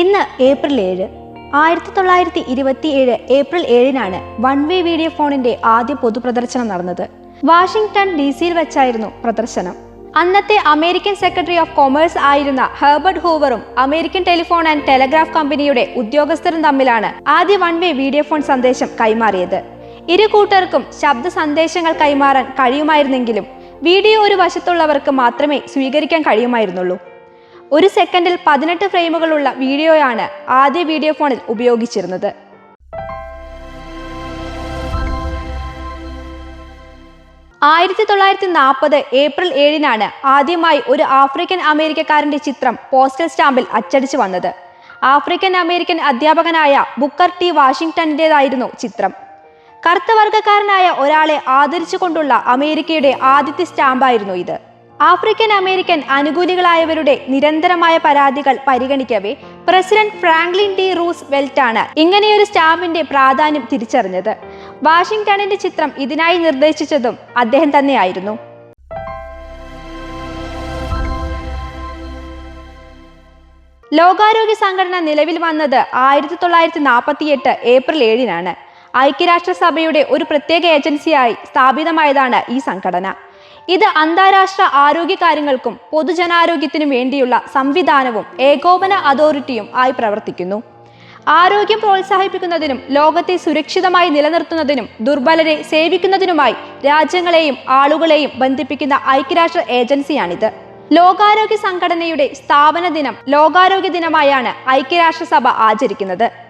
ഇന്ന് ഏപ്രിൽ ഏഴ്. ആയിരത്തി തൊള്ളായിരത്തി ഇരുപത്തി ഏഴ് ഏപ്രിൽ ഏഴിനാണ് വൺ വേ വീഡിയോ ഫോണിന്റെ ആദ്യ പൊതുപ്രദർശനം നടന്നത്. വാഷിംഗ്ടൺ ഡി സിയിൽ വെച്ചായിരുന്നു പ്രദർശനം. അന്നത്തെ അമേരിക്കൻ സെക്രട്ടറി ഓഫ് കൊമേഴ്സ് ആയിരുന്ന ഹെർബർട്ട് ഹൂവറും അമേരിക്കൻ ടെലിഫോൺ ആൻഡ് ടെലഗ്രാഫ് കമ്പനിയുടെ ഉദ്യോഗസ്ഥരും തമ്മിലാണ് ആദ്യ വൺ വേ വീഡിയോ ഫോൺ സന്ദേശം കൈമാറിയത്. ഇരു കൂട്ടർക്കും ശബ്ദ സന്ദേശങ്ങൾ കൈമാറാൻ കഴിയുമായിരുന്നെങ്കിലും വീഡിയോ ഒരു വശത്തുള്ളവർക്ക് മാത്രമേ സ്വീകരിക്കാൻ കഴിയുമായിരുന്നുള്ളൂ. ഒരു സെക്കൻഡിൽ പതിനെട്ട് ഫ്രെയിമുകളുള്ള വീഡിയോയാണ് ആദ്യ വീഡിയോ ഫോണിൽ ഉപയോഗിച്ചിരുന്നത്. ആയിരത്തി തൊള്ളായിരത്തി നാൽപ്പത് ഏപ്രിൽ ഏഴിനാണ് ആദ്യമായി ഒരു ആഫ്രിക്കൻ അമേരിക്കക്കാരന്റെ ചിത്രം പോസ്റ്റൽ സ്റ്റാമ്പിൽ അച്ചടിച്ചു വന്നത്. ആഫ്രിക്കൻ അമേരിക്കൻ അധ്യാപകനായ ബുക്കർ ടി വാഷിംഗ്ടണിന്റെതായിരുന്നു ചിത്രം. കറുത്ത വർഗക്കാരനായ ഒരാളെ ആദരിച്ചുകൊണ്ടുള്ള അമേരിക്കയുടെ ആദ്യത്തെ സ്റ്റാമ്പായിരുന്നു ഇത്. ആഫ്രിക്കൻ അമേരിക്കൻ അനുകൂലികളായവരുടെ നിരന്തരമായ പരാതികൾ പരിഗണിക്കവേ പ്രസിഡന്റ് ഫ്രാങ്ക്ലിൻ ഡി റൂസ് വെൽറ്റാണ് ഇങ്ങനെയൊരു സ്റ്റാമ്പിന്റെ പ്രാധാന്യം തിരിച്ചറിഞ്ഞത്. വാഷിംഗ്ടണിന്റെ ചിത്രം ഇതിനായി നിർദ്ദേശിച്ചതും അദ്ദേഹം തന്നെയായിരുന്നു. ലോകാരോഗ്യ സംഘടന നിലവിൽ വന്നത് ആയിരത്തി തൊള്ളായിരത്തി നാൽപ്പത്തി എട്ട് ഏപ്രിൽ ഏഴിനാണ്. ഐക്യരാഷ്ട്രസഭയുടെ ഒരു പ്രത്യേക ഏജൻസിയായി സ്ഥാപിതമായതാണ് ഈ സംഘടന. ഇത് അന്താരാഷ്ട്ര ആരോഗ്യകാര്യങ്ങൾക്കും പൊതുജനാരോഗ്യത്തിനും വേണ്ടിയുള്ള സംവിധാനവും ഏകോപന അതോറിറ്റിയും ആയി പ്രവർത്തിക്കുന്നു. ആരോഗ്യം പ്രോത്സാഹിപ്പിക്കുന്നതിനും ലോകത്തെ സുരക്ഷിതമായി നിലനിർത്തുന്നതിനും ദുർബലരെ സേവിക്കുന്നതിനുമായി രാജ്യങ്ങളെയും ആളുകളെയും ബന്ധിപ്പിക്കുന്ന ഐക്യരാഷ്ട്ര ഏജൻസിയാണിത്. ലോകാരോഗ്യ സംഘടനയുടെ സ്ഥാപന ദിനം ലോകാരോഗ്യ ദിനമായാണ് ഐക്യരാഷ്ട്രസഭ ആചരിക്കുന്നത്.